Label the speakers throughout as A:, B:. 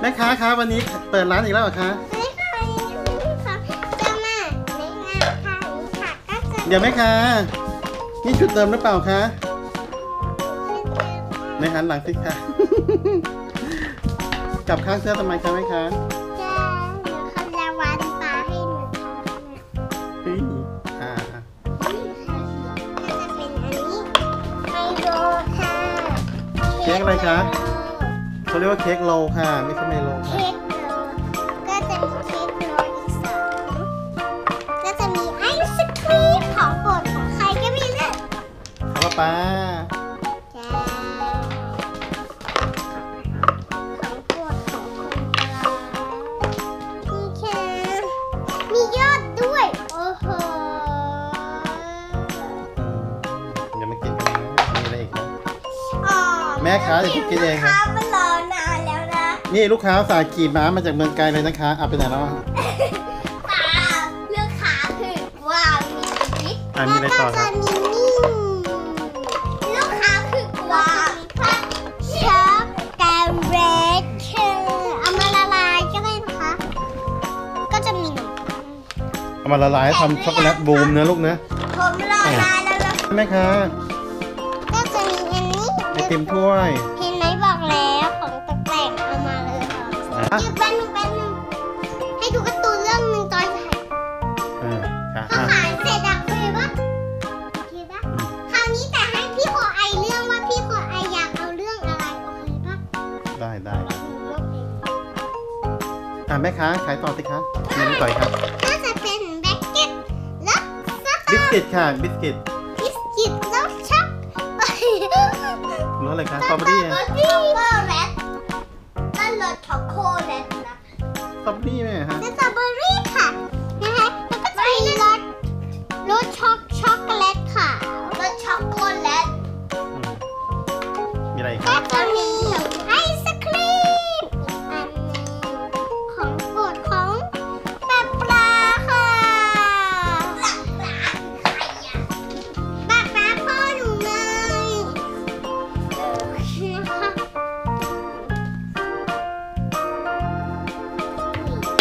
A: แม่ค้าคะวันนี้เปิดร้านอีกแล้วเหรอคะ
B: ไม่เคยค่ะจะมาในงานค่ะนี่ค่ะก็จะ
A: เดี๋ยวแม่ค้านี่ชุดเดิมหรือเปล่าคะในหันหลังสิคะกลับข้างเสื้อทำไมคะแม่ค้า
B: จะเดี๋ยวเขาจะวานปลาให้หนูทำนะ
A: เฮ้ยอ่า
B: ก็จะเป็นอันนี้ไฮโดรค่ะ
A: เค้กอะไรคะ เขาเรียกว่าเค้กโลค่ะ ไม่ใช่ไมโลค่ะ
B: เค้กโรลก็จะมีเค้กโรลอีกสองก็จะมีไอศครีมของโปรดของใครก็ไม่รู้
A: เอาป้า
B: จ้าของโปรดของคนกลางนี่ค่ะมียอดด้วย โอ้โห
A: เดี๋ยวมากินกันนะมีอะไรอีกนะ
B: อ๋อ
A: แม่ค้าเดี๋ยวกินเองครับ
B: ลูกค้ามันรอ นานแล้วนะ
A: นี่ลูกค้าสายขี่ม้ามาจากเมืองไกลเลยนะคะเอาไปไหนแล้วอะ
B: เปล่าลูกค้าคือว่ามีนิด
A: อะมีอะไรต่อครับ
B: แล้วก็จะมีนี่ลูกค้าคือว่าช็อกโกแลตคือเอามาละลายก็ได้นะคะก็จะมีขนมปัง
A: เอามาละลายให้ทำช็อกโกแลตบูมเนื้อะลูกนะ
B: ผมรอนานแล้วนะ
A: แม่ค้า
B: ก็จะมีอันนี้
A: ไอติมถ้วย
B: เห็นไหมบอกแล้ว ค่ะ
A: อะ
B: หยุดแป๊บนึงแป๊บนึงให้ดูการ์ตูนเรื่องหนึ่งตอนถ่าย
A: เออค่ะ
B: พอ
A: อะ
B: ขายเสร็จอะคุยว่าโอเคปะคราวนี้แต่ให้พี่ขอไอเรื่องว่าพี่ขอไออยากเอาเรื่องอะไรโอเคปะ
A: ได้ได้
B: หนูเลือกเอง
A: อะแม่ค้าขายต่อสิคะเมนูต่อยครับ
B: ก็จะเป็นแบ็กเก็ตแล้วส
A: บิส
B: ตาร์
A: กิตค่ะบิสกิต
B: บิสกิตแล้วช็อก
A: รสอะไรคะสตรอเบอรี่
B: ช็
A: อะ
B: อกโกแล สต
A: รอเบอรี่ไหมฮะ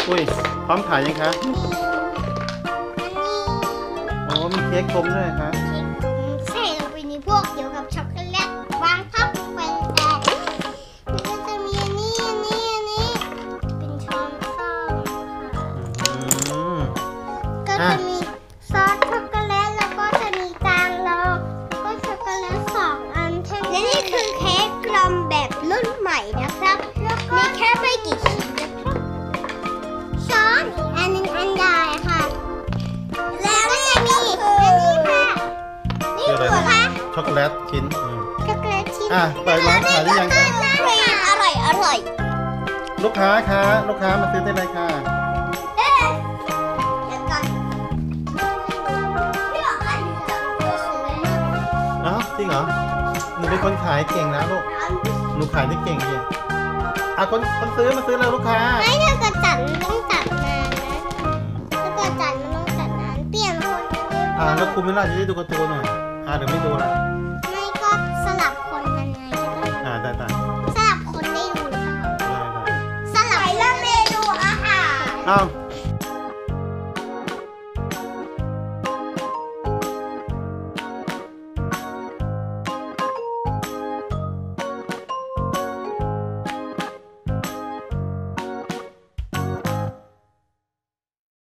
B: อุ้ย
A: พร้อมขายยังคะ
B: อันนี้
A: โอ้มีเค้กกลมด้วยคะ
B: เค้กผมใส่ลงไปในพวกเกี่ยวกับช็อกโกแลตวางทับเป็นแอนแล้วก็จะมีอันนี้อันนี้อันนี้เป็นช้อนส้อมค่ะ
A: อืม
B: ก็จะมี
A: ช็อกโกแลตชิ้นอืม
B: ช็อกโกแลตชิ้น
A: อะเปิดร้านขายหรือยังคะ
B: อร่อยอร่อย
A: ลูกค้าคะลูกค้ามาซื้อได้เลยค่ะ
B: เอ๊ะเดี๋ยวก่อนพี่บอกว่าหนูจะซื้อ
A: เอ้าจริงเหรอหนูเป็นคนขายเก่งแล้วลูกหนูขายได้เก่งจริงอะคนคนซื้อมาซื้อแล้วลูกค้า
B: ไม่ถ้าเกิดจัดมันต้องจัดนานนะถ้าเกิดจัดมันต้องจัดนานเปลี่ยนคน
A: อ่าแล้วคุณไม่น่าจะได้ดูการ์ตูนหน่อย อ่าเดี๋ยวไม่ดูละ
B: ไม่ก็สลับคนกันไงก็ได้
A: อ่าได้ได้
B: สลับคนได้ดูหรือเปล่า
A: ได้ได้
B: สลับเมนูอาหาร
A: อ้าว